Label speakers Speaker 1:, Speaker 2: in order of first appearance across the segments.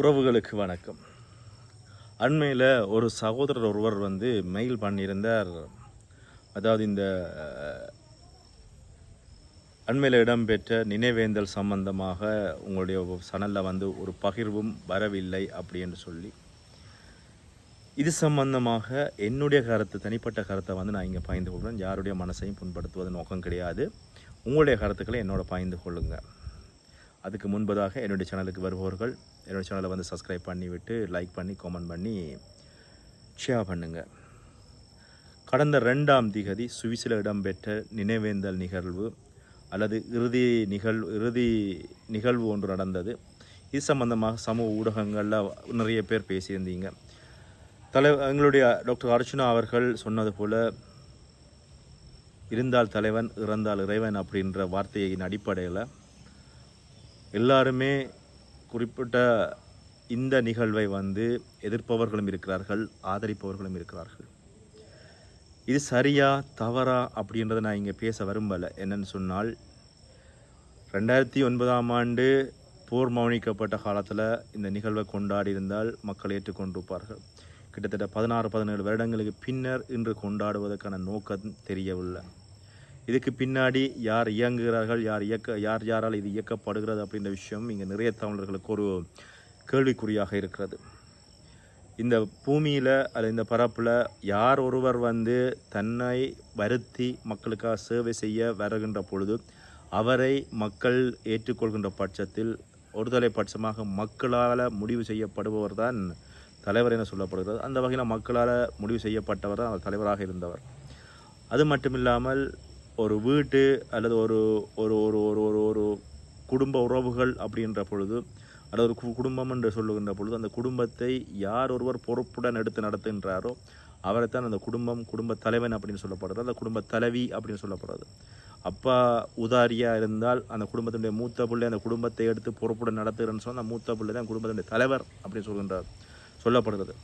Speaker 1: உறவுகளுக்கு வணக்கம். அண்மையில் ஒரு சகோதரர் ஒருவர் வந்து மெயில் பண்ணியிருந்தார். அதாவது இந்த அண்மையில் இடம்பெற்ற நினைவேந்தல் சம்பந்தமாக உங்களுடைய சனலில் வந்து ஒரு பகிர்வும் வரவில்லை அப்படின்னு சொல்லி இது சம்பந்தமாக என்னுடைய கருத்து தனிப்பட்ட கருத்தை வந்து நான் இங்கே பகிர்ந்து கொள்கிறேன். யாருடைய மனசையும் புண்படுத்துவது நோக்கம் கிடையாது. உங்களுடைய கருத்துக்களை என்னோட பகிர்ந்து கொள்ளுங்கள் அதுக்கு முன்பதாக என்னுடைய சேனலுக்கு வருபவர்கள் என்னோடய சேனலை வந்து சப்ஸ்கிரைப் பண்ணிவிட்டு லைக் பண்ணி கமெண்ட் பண்ணி ஷேர் பண்ணுங்கள் கடந்த ரெண்டாம் திகதி சுவிஸில் இடம்பெற்ற நினைவேந்தல் நிகழ்வு அல்லது இறுதி நிகழ்வு இறுதி நிகழ்வு ஒன்று நடந்தது. இது சம்பந்தமாக சமூக ஊடகங்களில் நிறைய பேர் பேசியிருந்தீங்க. தலை எங்களுடைய டாக்டர் அர்ச்சுனா அவர்கள் சொன்னது போல் இருந்தால் தலைவன் இறந்தால் இறைவன் அப்படின்ற வார்த்தையின் அடிப்படையில் எல்லாருமே குறிப்பிட்ட இந்த நிகழ்வை வந்து எதிர்ப்பவர்களும் இருக்கிறார்கள் ஆதரிப்பவர்களும் இருக்கிறார்கள். இது சரியா தவறா அப்படின்றத நான் இங்கே பேச விரும்பலை. என்னன்னு சொன்னால் ரெண்டாயிரத்தி ஒன்பதாம் ஆண்டு போர் மௌனிக்கப்பட்ட காலத்தில் இந்த நிகழ்வை கொண்டாடி இருந்தால் மக்கள் ஏற்றுக்கொண்டிருப்பார்கள். கிட்டத்தட்ட பதினாறு பதினேழு வருடங்களுக்கு பின்னர் இன்று கொண்டாடுவதற்கான நோக்கம் தெரியவில்லை. இதுக்கு பின்னாடி யார் இயங்குகிறார்கள் யார் இயக்க யார் யாரால் இது இயக்கப்படுகிறது அப்படின்ற விஷயம் இங்கே நிறைய தமிழர்களுக்கு ஒரு கேள்விக்குறியாக இருக்கிறது. இந்த பூமியில் அல்லது இந்த பரப்பில் யார் ஒருவர் வந்து தன்னை வருத்தி மக்களுக்காக சேவை செய்ய வருகின்ற பொழுது அவரை மக்கள் ஏற்றுக்கொள்கின்ற பட்சத்தில் ஒருதலை பட்சமாக மக்களால் முடிவு செய்யப்படுபவர் தான் தலைவர் என சொல்லப்படுகிறது. அந்த வகையில் மக்களால் முடிவு செய்யப்பட்டவர் தான் அவர் தலைவராக இருந்தவர். அது மட்டும் இல்லாமல் ஒரு வீட்டு அல்லது ஒரு ஒரு ஒரு ஒரு ஒரு ஒரு குடும்ப உறவுகள் அப்படின்ற பொழுது அல்லது ஒரு கு- குடும்பம் என்று சொல்லுகின்ற பொழுது அந்த குடும்பத்தை யார் ஒருவர் பொறுப்புடன் எடுத்து நடத்துகின்றாரோ அவரைத்தான் அந்த குடும்பம் குடும்ப தலைவன் அப்படின்னு சொல்லப்படுறது. அந்த குடும்ப தலைவி அப்படின்னு சொல்லப்படுறது. அப்பா உதாரியாக இருந்தால் அந்த குடும்பத்தினுடைய மூத்த பிள்ளை அந்த குடும்பத்தை எடுத்து பொறுப்புடன் நடத்துகிறேன்னு சொன்னால் அந்த மூத்த பிள்ளை தான் குடும்பத்தினுடைய தலைவர் அப்படின்னு சொல்கின்றார் சொல்லப்படுகிறது.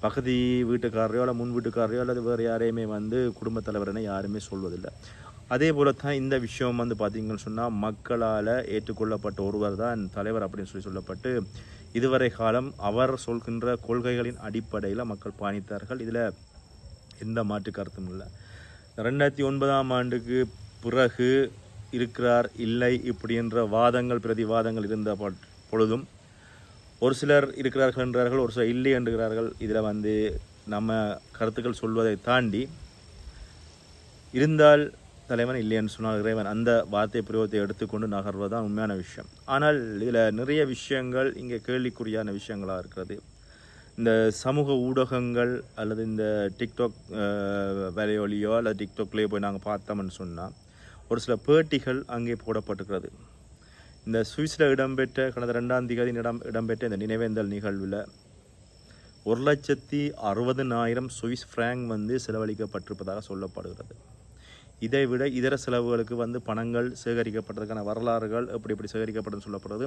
Speaker 1: பகுதி வீட்டுக்காரரையோ அல்ல முன் வீட்டுக்காரரையோ அல்லது வேறு யாரையுமே வந்து குடும்பத் தலைவர்னு யாருமே சொல்வதில்லை. அதே போல தான் இந்த விஷயம் வந்து பார்த்தீங்கன்னு சொன்னால் மக்களால் ஏற்றுக்கொள்ளப்பட்ட ஒருவர் தான் தலைவர் அப்படின்னு சொல்லி சொல்லப்பட்டு இதுவரை காலம் அவர் சொல்கின்ற கொள்கைகளின் அடிப்படையில் மக்கள் பயணித்தார்கள் இதில் எந்த மாற்று கருத்தும் இல்லை. ரெண்டாயிரத்தி ஒன்பதாம் ஆண்டுக்கு பிறகு இருக்கிறார் இல்லை இப்படின்ற வாதங்கள் பிரதிவாதங்கள் இருந்த பொழுதும் ஒரு சிலர் இருக்கிறார்கள் என்றார்கள் ஒரு சிலர் இல்லை என்கிறார்கள் இதில் வந்து நம்ம கருத்துக்கள் சொல்வதை தாண்டி இருந்தால் தலைவன் இல்லைன்னு சொன்னால் இறைவன் அந்த வார்த்தை பிரயோகத்தை எடுத்துக்கொண்டு நகர்வது தான் உண்மையான விஷயம். ஆனால் இதில் நிறைய விஷயங்கள் இங்கே கேள்விக்குறியான விஷயங்களாக இருக்கிறது. இந்த சமூக ஊடகங்கள் அல்லது இந்த டிக்டாக் வேலையொலியோ அல்லது டிக்டாக்லேயோ போய் நாங்கள் பார்த்தோம்னு சொன்னால் ஒரு சில பேட்டிகள் அங்கே போடப்பட்டுக்கிறது இந்த சுவிஸில் இடம்பெற்ற கடந்த ரெண்டாம் தேதி இடம் இடம்பெற்ற இந்த நினைவேந்தல் நிகழ்வில் ஒரு லட்சத்தி அறுபதுனாயிரம் சுவிஸ் ஃப்ராங்க் வந்து செலவழிக்கப்பட்டிருப்பதாக சொல்லப்படுகிறது. இதை விட இதர செலவுகளுக்கு வந்து பணங்கள் சேகரிக்கப்பட்டதுக்கான வரலாறுகள் எப்படி எப்படி சேகரிக்கப்பட்டதுன்னு சொல்லப்படுறது.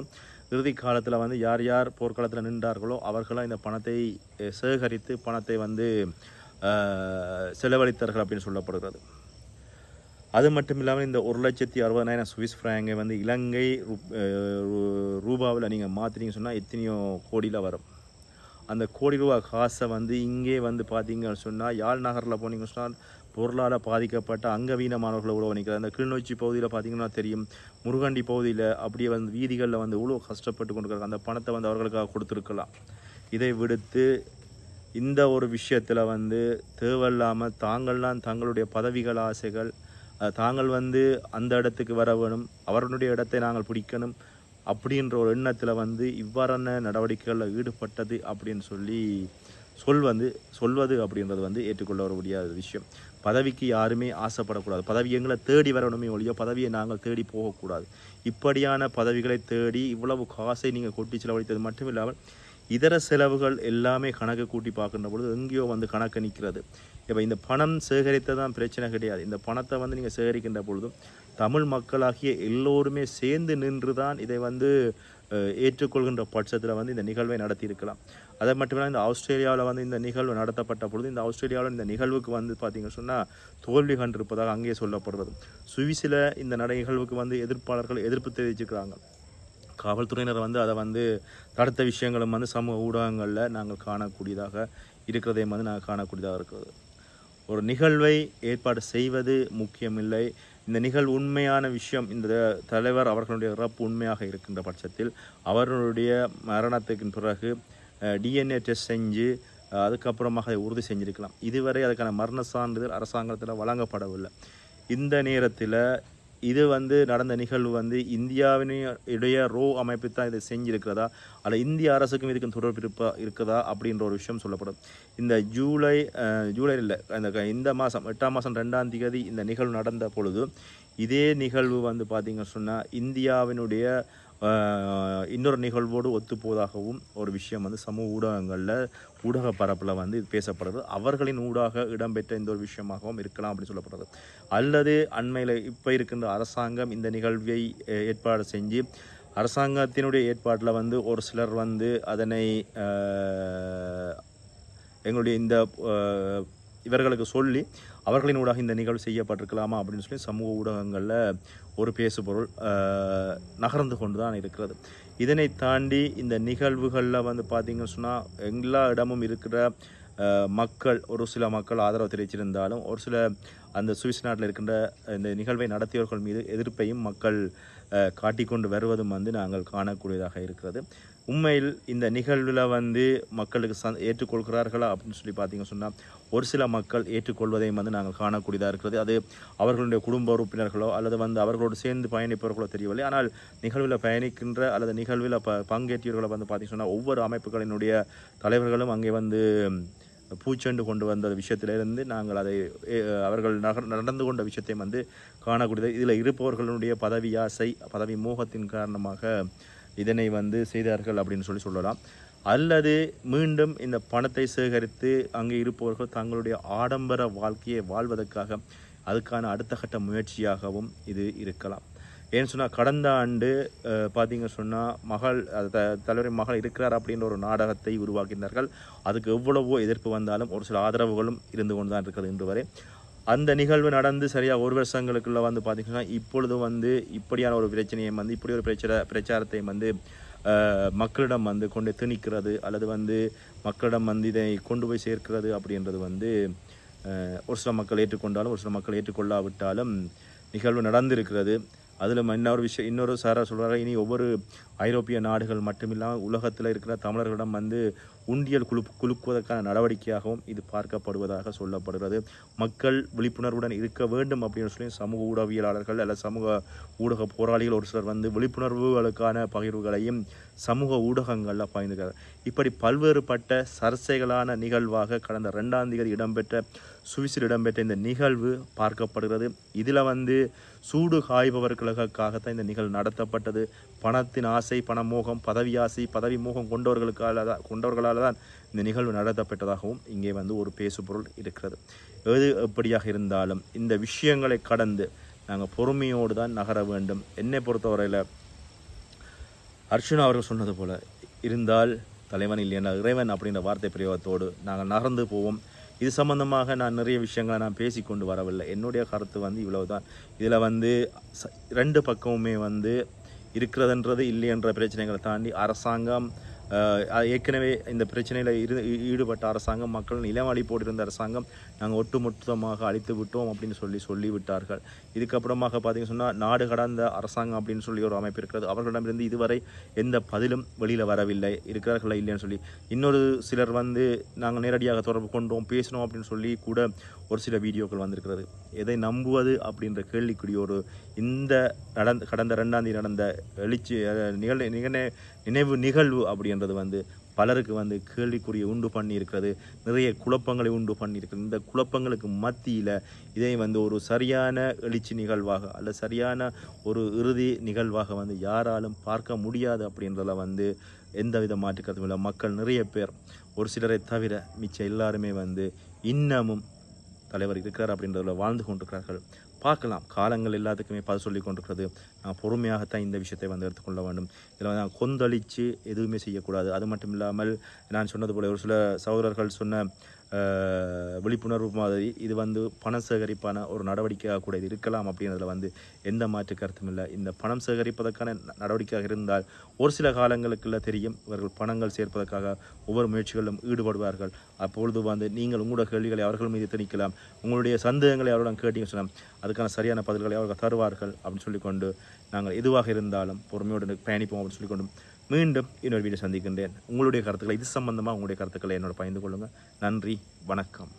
Speaker 1: இறுதி காலத்தில் வந்து யார் யார் போர்க்காலத்தில் நின்றார்களோ அவர்களாக இந்த பணத்தை சேகரித்து பணத்தை வந்து செலவழித்தார்கள் அப்படின்னு சொல்லப்படுகிறது. அது மட்டும் இல்லாமல் இந்த ஒரு லட்சத்தி அறுபதாயிரம் சுவிஸ் ஃப்ராங்கை வந்து இலங்கை ரூபாவில் நீங்கள் மாற்றினீங்க சொன்னால் எத்தனையோ கோடியில் வரும். அந்த கோடி ரூபா காசை வந்து இங்கே வந்து பார்த்தீங்கன்னு சொன்னால் யாழ் நகரில் போனீங்கன்னு சொன்னால் பொருளால் பாதிக்கப்பட்ட அங்கவீனமானவர்களை உழவு அந்த கிளிநொச்சி பகுதியில் பார்த்தீங்கன்னா தெரியும் முருகண்டி பகுதியில் அப்படியே வந்து வீதிகளில் வந்து இவ்வளோ கஷ்டப்பட்டு கொண்டிருக்காங்க அந்த பணத்தை வந்து அவர்களுக்காக கொடுத்துருக்கலாம். இதை விடுத்து இந்த ஒரு விஷயத்தில் வந்து தேவையில்லாமல் தாங்கள்லாம் தங்களுடைய பதவிகள் ஆசைகள் தாங்கள் வந்து அந்த இடத்துக்கு வர வேணும் அவர்களுடைய இடத்தை நாங்கள் பிடிக்கணும் அப்படின்ற ஒரு எண்ணத்தில் வந்து இவ்வாறான நடவடிக்கைகளில் ஈடுபட்டது அப்படின்னு சொல்லி சொல் வந்து சொல்வது அப்படின்றது வந்து ஏற்றுக்கொள்ள வரக்கூடிய முடியாத விஷயம். பதவிக்கு யாருமே ஆசைப்படக்கூடாது. பதவி எங்களை தேடி வரணுமே ஒழியோ பதவியை நாங்கள் தேடி போகக்கூடாது. இப்படியான பதவிகளை தேடி இவ்வளவு காசை நீங்கள் கொட்டி செலவழித்தது மட்டும் இல்லாமல் இதர செலவுகள் எல்லாமே கணக்கு கூட்டி பார்க்கின்ற பொழுது எங்கேயோ வந்து கணக்கு நிற்கிறது. இப்போ இந்த பணம் சேகரித்ததான் பிரச்சனை கிடையாது. இந்த பணத்தை வந்து நீங்கள் சேகரிக்கின்ற பொழுதும் தமிழ் மக்களாகிய எல்லோருமே சேர்ந்து நின்று தான் இதை வந்து ஏற்றுக்கொள்கின்ற பட்சத்தில் வந்து இந்த நிகழ்வை நடத்தியிருக்கலாம். அது மட்டுமில்லாமல் இந்த ஆஸ்திரேலியாவில் வந்து இந்த நிகழ்வு நடத்தப்பட்ட பொழுது இந்த ஆஸ்திரேலியாவில் இந்த நிகழ்வுக்கு வந்து பார்த்தீங்கன்னு சொன்னால் தோல்வி கண்டிருப்பதாக அங்கே சொல்லப்படுறது சுவிஸில் இந்த நட நிகழ்வுக்கு வந்து எதிர்ப்பாளர்கள் எதிர்ப்பு தெரிவிச்சிருக்கிறாங்க. காவல்துறையினர் வந்து அதை வந்து தடுத்த விஷயங்களும் வந்து சமூக ஊடகங்களில் நாங்கள் காணக்கூடியதாக இருக்கிறதையும் வந்து நாங்கள் காணக்கூடியதாக இருக்கிறது. ஒரு நிகழ்வை ஏற்பாடு செய்வது முக்கியமில்லை. இந்த நிகழ்வு உண்மையான விஷயம். இந்த தலைவர் அவர்களுடைய இறப்பு உண்மையாக இருக்கின்ற பட்சத்தில் அவர்களுடைய மரணத்துக்கு பிறகு டிஎன்ஏ டெஸ்ட் செஞ்சு அதுக்கப்புறமாக அதை உறுதி செஞ்சிருக்கலாம். இதுவரை அதுக்கான மரண சான்றிதழ் அரசாங்கத்தில் வழங்கப்படவில்லை. இந்த நேரத்தில் இது வந்து நடந்த நிகழ்வு வந்து இந்தியாவினுடைய ரோ அமைப்பு தான் இதை செஞ்சிருக்கிறதா? அல்ல இந்திய அரசுக்கும் இதுக்கும் தொடர்பு இருப்பா இருக்குதா? அப்படின்ற ஒரு விஷயம் சொல்லப்படும். இந்த ஜூலை ஜூலை இல்லை அந்த க- இந்த மாதம் எட்டாம் மாதம் ரெண்டாம் தேதி இந்த நிகழ்வு நடந்த பொழுது இதே நிகழ்வு வந்து பார்த்தீங்கன்னு சொன்னால் இந்தியாவினுடைய இன்னொரு நிகழ்வோடு ஒத்துப்போவதாகவும் ஒரு விஷயம் வந்து சமூக ஊடகங்களில் ஊடக பரப்பில் வந்து இது பேசப்படுறது அவர்களின் ஊடாக இடம்பெற்ற இந்த ஒரு விஷயமாகவும் இருக்கலாம் அப்படின்னு சொல்லப்படுறது அல்லது அண்மையில் இப்போ இருக்கின்ற அரசாங்கம் இந்த நிகழ்வை ஏற்பாடு செஞ்சு அரசாங்கத்தினுடைய ஏற்பாட்டில் வந்து ஒரு சிலர் வந்து அதனை எங்களுடைய இந்த இவர்களுக்கு சொல்லி அவர்களின் ஊடாக இந்த நிகழ்வு செய்யப்பட்டிருக்கலாமா அப்படின்னு சொல்லி சமூக ஊடகங்களில் ஒரு பேசுபொருள் நகர்ந்து கொண்டு தான் இருக்கிறது. இதனை தாண்டி இந்த நிகழ்வுகளில் வந்து பார்த்தீங்கன்னு சொன்னால் எல்லா இடமும் இருக்கிற மக்கள் ஒரு சில மக்கள் ஆதரவு தெரிவிச்சிருந்தாலும் ஒரு சில அந்த சுவிஸ் நாட்டில் இருக்கின்ற இந்த நிகழ்வை நடத்தியவர்கள் மீது எதிர்ப்பையும் மக்கள் காட்டிக்கொண்டு வருவதும் வந்து நாங்கள் காணக்கூடியதாக இருக்கிறது. உண்மையில் இந்த நிகழ்வில் வந்து மக்களுக்கு சந் ஏற்றுக்கொள்கிறார்களா அப்படின்னு சொல்லி பார்த்தீங்கன்னு சொன்னால் ஒரு சில மக்கள் ஏற்றுக்கொள்வதையும் வந்து நாங்கள் காணக்கூடியதாக இருக்கிறது. அது அவர்களுடைய குடும்ப உறுப்பினர்களோ அல்லது வந்து அவர்களோடு சேர்ந்து பயணிப்பவர்களோ தெரியவில்லை. ஆனால் நிகழ்வில் பயணிக்கின்ற அல்லது நிகழ்வில் ப பங்கேற்றியவர்களை வந்து பார்த்தீங்கன்னு சொன்னால் ஒவ்வொரு அமைப்புகளினுடைய தலைவர்களும் அங்கே வந்து பூச்செண்டு கொண்டு வந்த விஷயத்திலிருந்து நாங்கள் அதை அவர்கள் நகர் நடந்து கொண்ட விஷயத்தை வந்து காணக்கூடியது. இதில் இருப்பவர்களுடைய பதவி ஆசை பதவி மோகத்தின் காரணமாக இதனை வந்து செய்தார்கள் அப்படின்னு சொல்லி சொல்லலாம். அல்லது மீண்டும் இந்த பணத்தை சேகரித்து அங்கே இருப்பவர்கள் தங்களுடைய ஆடம்பர வாழ்க்கையை வாழ்வதற்காக அதுக்கான அடுத்த கட்ட முயற்சியாகவும் இது இருக்கலாம். ஏன்னு சொன்னால் கடந்த ஆண்டு பார்த்தீங்க சொன்னால் மகள் அது த- தலைவரின் மகள் இருக்கிறார் அப்படின்ற ஒரு நாடகத்தை உருவாக்கினார்கள். அதுக்கு எவ்வளவோ எதிர்ப்பு வந்தாலும் ஒரு சில ஆதரவுகளும் இருந்து கொண்டு தான் இருக்கிறது இன்று வரை. அந்த நிகழ்வு நடந்து சரியாக ஒரு வருஷங்களுக்குள்ள வந்து பார்த்திங்கன்னா இப்பொழுது வந்து இப்படியான ஒரு பிரச்சனையை வந்து இப்படி ஒரு பிரச்சார பிரச்சாரத்தை வந்து மக்களிடம் வந்து கொண்டு திணிக்கிறது அல்லது வந்து மக்களிடம் வந்து இதை கொண்டு போய் சேர்க்கிறது அப்படின்றது வந்து ஒரு சில மக்கள் ஏற்றுக்கொண்டாலும் ஒரு சில மக்கள் ஏற்றுக்கொள்ளாவிட்டாலும் நிகழ்வு நடந்திருக்கிறது. அதில் இன்னொரு விஷயம் இன்னொரு சாராக சொல்கிறாரு இனி ஒவ்வொரு ஐரோப்பிய நாடுகள் மட்டுமில்லாமல் உலகத்தில் இருக்கிற தமிழர்களிடம் வந்து உண்டியல் குழு குலுக்குவதற்கான நடவடிக்கையாகவும் இது பார்க்கப்படுவதாக சொல்லப்படுகிறது. மக்கள் விழிப்புணர்வுடன் இருக்க வேண்டும் அப்படின்னு சொல்லி சமூக ஊடகவியலாளர்கள் அல்ல சமூக ஊடக போராளிகள் ஒரு சிலர் வந்து விழிப்புணர்வுகளுக்கான பகிர்வுகளையும் சமூக ஊடகங்களில் பயந்துகிறார் இப்படி பல்வேறுபட்ட சர்ச்சைகளான நிகழ்வாக கடந்த ரெண்டாம் தேதி இடம்பெற்ற சுவிஸில் இடம்பெற்ற இந்த நிகழ்வு பார்க்கப்படுகிறது. இதில் வந்து சூடு காய்பவர்களுக்காகத்தான் இந்த நிகழ்வு நடத்தப்பட்டது. பணத்தின் ஆசை பணமோகம் பதவி ஆசை பதவி மோகம் கொண்டவர்களுக்கால தான் கொண்டவர்களால் தான் இந்த நிகழ்வு நடத்தப்பட்டதாகவும் இங்கே வந்து ஒரு பேசுபொருள் இருக்கிறது. எது எப்படியாக இருந்தாலும் இந்த விஷயங்களை கடந்து நாங்கள் பொறுமையோடு தான் நகர வேண்டும். என்னை பொறுத்தவரையில் அர்ச்சுனா அவர்கள் சொன்னது போல் இருந்தால் தலைவன் இல்லையா இறைவன் அப்படின்ற வார்த்தை பிரயோகத்தோடு நாங்கள் நகர்ந்து போவோம். இது சம்பந்தமாக நான் நிறைய விஷயங்களை நான் பேசிக்கொண்டு வரவில்லை. என்னுடைய கருத்து வந்து இவ்வளவுதான். இதில் வந்து ச- ரெண்டு பக்கமுமே வந்து இருக்கிறதுன்றது இல்லையென்ற பிரச்சனைகளை தாண்டி அரசாங்கம் ஏற்கனவே இந்த பிரச்சனையில் இரு ஈடுபட்ட அரசாங்கம் மக்கள் நிலவழி போட்டிருந்த அரசாங்கம் நாங்கள் ஒட்டுமொத்தமாக அழித்து விட்டோம் அப்படின்னு சொல்லி சொல்லிவிட்டார்கள். இதுக்கப்புறமாக பார்த்தீங்கன்னு சொன்னால் நாடு கடந்த அரசாங்கம் அப்படின்னு சொல்லி ஒரு அமைப்பு இருக்கிறது. அவர்களிடமிருந்து இதுவரை எந்த பதிலும் வெளியில் வரவில்லை. இருக்கிறார்களா இல்லைன்னு சொல்லி. இன்னொரு சிலர் வந்து நாங்கள் நேரடியாக தொடர்பு கொண்டோம் பேசினோம் அப்படின்னு சொல்லி கூட ஒரு சில வீடியோக்கள் வந்திருக்கிறது. எதை நம்புவது அப்படின்ற கேள்விக்குரிய ஒரு இந்த நடந்த கடந்த ரெண்டாம் தேதி நடந்த எழுச்சி அஹ், நிகழ் நிகழ நினைவு நிகழ்வு அப்படின்றது வந்து பலருக்கு வந்து கேள்விக்குரிய உண்டு பண்ணியிருக்கிறது நிறைய குழப்பங்களை உண்டு பண்ணியிருக்கிறது. இந்த குழப்பங்களுக்கு மத்தியில் இதை வந்து ஒரு சரியான எழுச்சி நிகழ்வாக அல்ல சரியான ஒரு இறுதி நிகழ்வாக வந்து யாராலும் பார்க்க முடியாது அப்படின்றத வந்து எந்தவித மாற்றுக்கருத்தும் இல்லை. மக்கள் நிறைய பேர் ஒரு சிலரை தவிர மிச்சம் எல்லாருமே வந்து இன்னமும் தலைவர் இருக்கிறார் அப்படின்றதில் வாழ்ந்து கொண்டிருக்கிறார்கள். பார்க்கலாம். காலங்கள் எல்லாத்துக்குமே பதில் சொல்லி கொண்டிருக்கிறது. நான் பொறுமையாகத்தான் இந்த விஷயத்தை வந்து எடுத்துக்கொள்ள வேண்டும். இதில் வந்து நான் கொந்தளித்து எதுவுமே செய்யக்கூடாது. அது மட்டும் இல்லாமல் நான் சொன்னது போல ஒரு சில சகோதரர்கள் சொன்ன விழிப்புணர்வு மாதிரி இது வந்து பணம் சேகரிப்பான ஒரு நடவடிக்கையாக கூட இது இருக்கலாம் அப்படின்றதுல வந்து எந்த மாற்று கருத்தும் இல்லை. இந்த பணம் சேகரிப்பதற்கான நடவடிக்கையாக இருந்தால் ஒரு சில காலங்களுக்குள்ள தெரியும் இவர்கள் பணங்கள் சேர்ப்பதற்காக ஒவ்வொரு முயற்சிகளிலும் ஈடுபடுவார்கள். அப்பொழுது வந்து நீங்கள் உங்களோட கேள்விகளை அவர்கள் மீது திணிக்கலாம். உங்களுடைய சந்தேகங்களை அவர்களிடம் கேட்டிங்க சொன்னால் அதுக்கான சரியான பதில்களை அவர்கள் தருவார்கள் அப்படின்னு சொல்லிக்கொண்டு நாங்கள் எதுவாக இருந்தாலும் பொறுமையோடு பயணிப்போம் அப்படின்னு சொல்லிக்கொண்டு மீண்டும் இன்னொரு வீடியோ சந்திக்கின்றேன். உங்களுடைய கருத்துக்களை இது சம்பந்தமாக உங்களுடைய கருத்துக்களை என்னோட பகிர்ந்து கொள்ளுங்கள் நன்றி வணக்கம்.